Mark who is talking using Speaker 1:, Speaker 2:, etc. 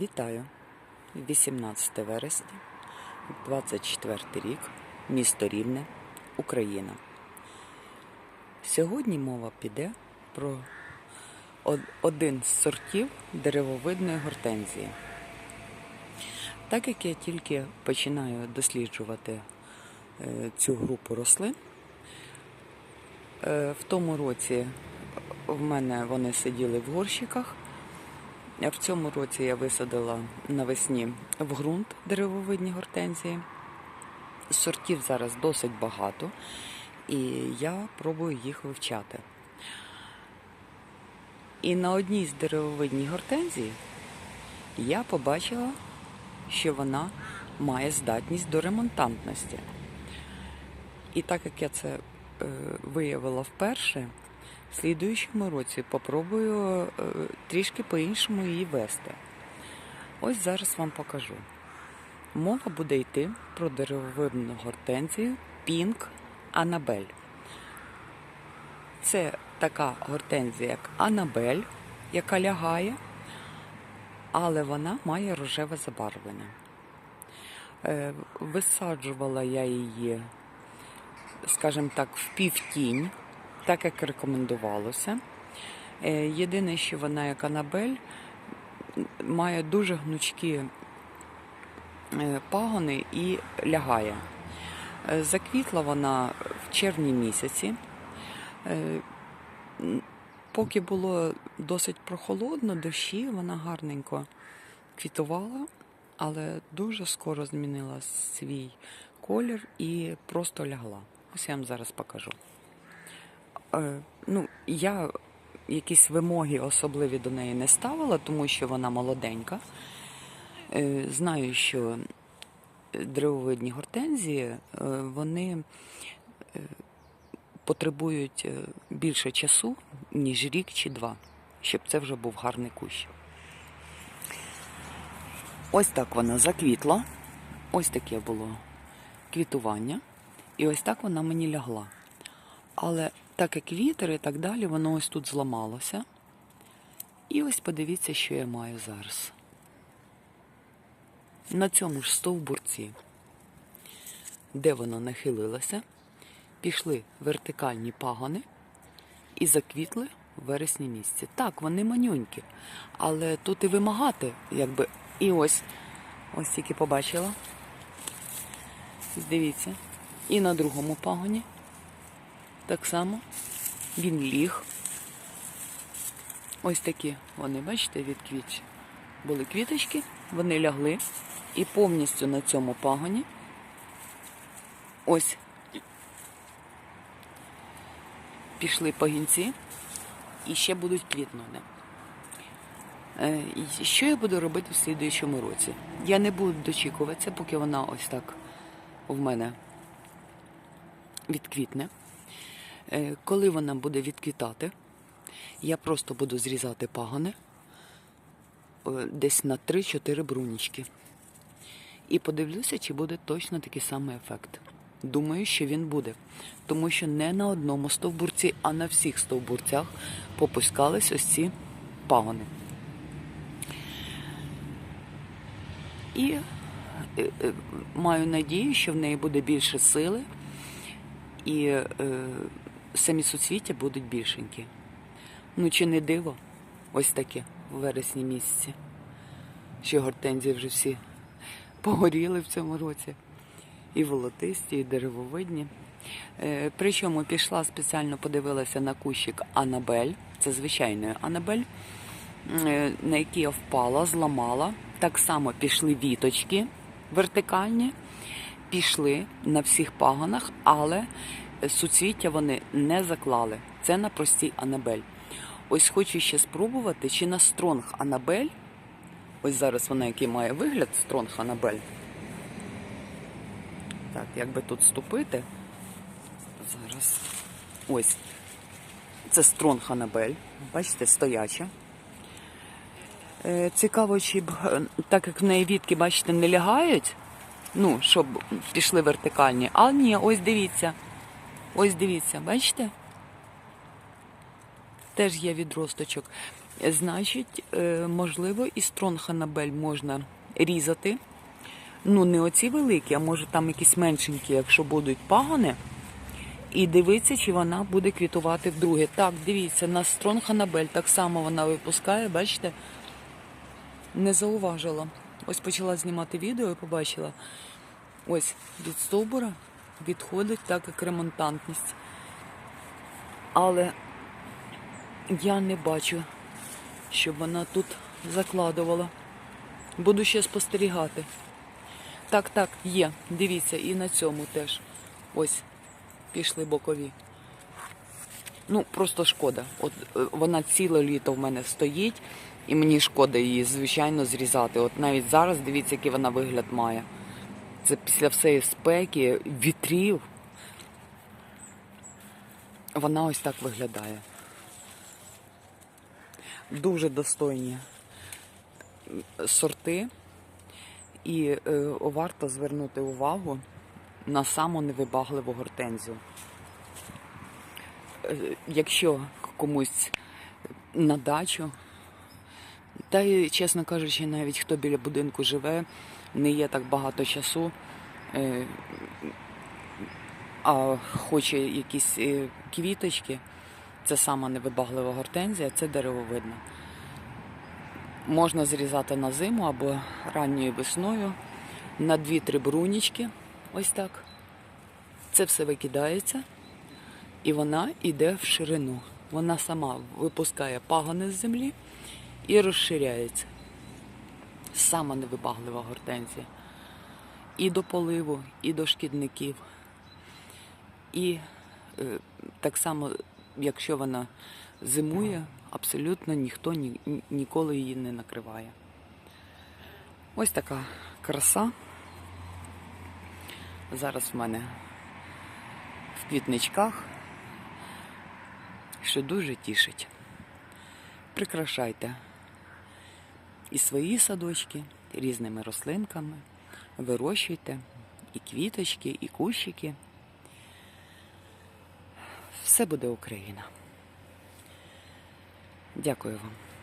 Speaker 1: Вітаю! 18 вересня, 24 рік, місто Рівне, Україна. Сьогодні мова піде про один з сортів деревовидної гортензії. Так як я тільки починаю досліджувати е, цю групу рослин, е, в тому році в мене вони сиділи в горщиках. В цьому році я висадила навесні в ґрунт деревовидні гортензії. Сортів зараз досить багато, і я пробую їх вивчати. І на одній з деревовидній гортензій я побачила, що вона має здатність до ремонтантності. І так як я це е, виявила вперше, в слідуючому році попробую е, трішки по-іншому її вести. Ось зараз вам покажу. Мова буде йти про деревовидну гортензію Pink Анабель. Це така гортензія, як Анабель, яка лягає, але вона має рожеве забарвлення. Е, Висаджувала я її, скажімо так, в півтінь, так як рекомендувалося. Е, Єдине, що вона як Анабель має дуже гнучкі е, пагони і лягає. Е, Заквітла вона в червні місяці. Поки було досить прохолодно, дощі, вона гарненько квітувала, але дуже скоро змінила свій колір і просто лягла. Ось я вам зараз покажу. Е, Ну, я якісь вимоги особливі до неї не ставила, тому що вона молоденька. Е, Знаю, що деревовидні гортензії, е, вони е, потребують е, більше часу, ніж рік чи два, щоб це вже був гарний кущ. Ось так вона заквітла. Ось таке було квітування. І ось так вона мені лягла. Але так як вітер і так далі, воно ось тут зламалося. І ось подивіться, що я маю зараз. На цьому ж стовбурці, де воно нахилилося, пішли вертикальні пагони і заквітли в вересні місяці. Так, вони манюнькі, але тут і вимагати, якби. І ось, ось тільки побачила. Дивіться. І на другому пагоні. Так само він ліг. Ось такі вони, бачите, від квіт. Були квіточки, вони лягли. І повністю на цьому пагоні ось пішли пагінці і ще будуть квітнути. Е, Що я буду робити в слідуючому році? Я не буду дочікуватися, поки вона ось так в мене відквітне. Е, Коли вона буде відквітати, я просто буду зрізати пагони е, десь на 3-4 брунічки. І подивлюся, чи буде точно такий самий ефект. Думаю, що він буде. Тому що не на одному стовбурці, а на всіх стовбурцях попускались ось ці пагони. І е, маю надію, що в неї буде більше сили, і самі суцвіття будуть більшенькі. Ну чи не диво, ось таке в вересні місяці, що гортензії вже всі погоріли в цьому році. І волотисті, і деревовидні. Е, Причому пішла спеціально подивилася на кущик Анабель, це звичайної Анабель, е, на який я впала, зламала. Так само пішли віточки вертикальні, пішли на всіх пагонах, але суцвіття вони не заклали. Це на простій Анабель. Ось хочу ще спробувати, чи на стронг Анабель. Ось зараз вона який має вигляд стронг Анабель. Так, як би тут ступити. Зараз. Ось. Це стронг Анабель. Бачите, стояча. Е, Цікаво, чи е, так як в неї вітки, бачите, не лягають, ну, щоб пішли вертикальні. А ні, ось дивіться. Ось дивіться, бачите? Теж є відросточок. Значить, е, можливо, і стронг-анабель можна різати. Ну, не оці великі, а може там якісь меншенькі, якщо будуть пагони. І дивитися, чи вона буде квітувати вдруге. Так, дивіться, на стронг анабель так само вона випускає, бачите? Не зауважила. Ось почала знімати відео і побачила. Ось від стовбура відходить так, як ремонтантність. Але я не бачу, щоб вона тут закладувала. Буду ще спостерігати. Так, так, є. Дивіться, і на цьому теж. Ось, пішли бокові. Ну, просто шкода. От е, вона ціле літо в мене стоїть, і мені шкода її, звичайно, зрізати. От навіть зараз дивіться, який вона вигляд має. Це після всієї спеки, вітрів. Вона ось так виглядає. Дуже достойні сорти. І е, варто звернути увагу на саму невибагливу гортензію. Е, якщо комусь на дачу, та й, чесно кажучи, навіть хто біля будинку живе, не є так багато часу, е, а хоче якісь е, квіточки, це сама невибаглива гортензія, це деревовидна. Можна зрізати на зиму або ранньою весною на 2-3 брунічки. Ось так. Це все викидається, і вона йде в ширину. Вона сама випускає пагони з землі і розширяється. Сама невибаглива гортензія. І до поливу, і до шкідників. І е, так само, якщо вона зимує, абсолютно ніхто ні, ні- ніколи її не накриває. Ось така краса. Зараз в мене в квітничках, що дуже тішить. Прикрашайте і свої садочки різними рослинками, вирощуйте і квіточки, і кущики. Все буде Україна. Дякую вам.